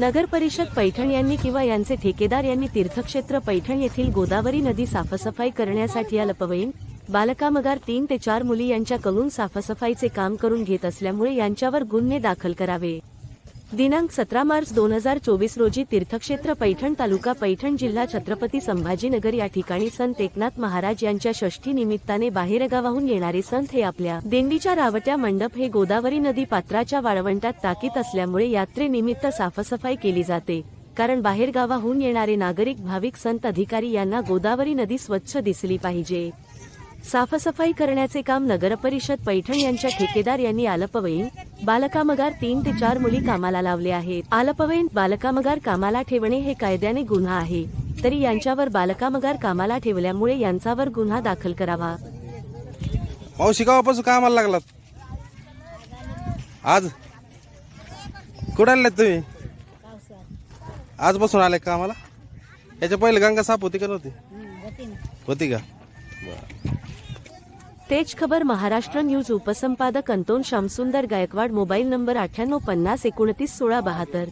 नगर परिषद पैठण यांनी किंवा यांचे ठेकेदार यांनी तीर्थक्षेत्र पैठण येथील गोदावरी नदी साफसफाई करण्यासाठी या अल्पवयीन बालकामगार तीन ते चार मुली यांच्याकडून साफसफाईचे काम करून घेत असल्यामुळे यांच्यावर गुन्हे दाखल करावे. दिनांक सतरा मार्च दोन हजार चोवीस रोजी तीर्थक्षेत्र पैठण तालुका पैठण जिल्हा छत्रपती संभाजीनगर या ठिकाणी संत एकनाथ महाराज यांच्या षष्ठी निमित्ताने बाहेरगावाहून येणारे संत हे आपल्या दिंडीच्या रावट्या मंडप हे गोदावरी नदी पात्राच्या वाळवंटात टाकीत असल्यामुळे यात्रेनिमित्त साफसफाई केली जाते. कारण बाहेरगावाहून येणारे नागरिक भाविक संत अधिकारी यांना गोदावरी नदी स्वच्छ दिसली पाहिजे. साफसफाई करण्याचे काम नगरपरिषद पैठण यांच्या ठेकेदार यांनी अल्पवयीन बालकामगार तीन ते चार मुली कामाला लावले आहेत. अल्पवयीन बालकामगार कामाला ठेवणे हे कायद्याने गुन्हा आहे. तरी यांच्यावर बालकामगार कामाला ठेवल्यामुळे यांच्यावर गुन्हा दाखल करावा. मावशी केव्हापासून कामाला लागलात? आज? कुठे आलेत तुम्ही? आजपासून आले कामाला? याच्या पहिले गंगा साफ होती का नव्हती? होती का? बरं. तेज खबर महाराष्ट्र न्यूज उपसंपादक Anton Shamsundar Gaikwad mobile number अठ्ठ्याण्णव पन्नास एकोणतीस सोळा बहात्तर.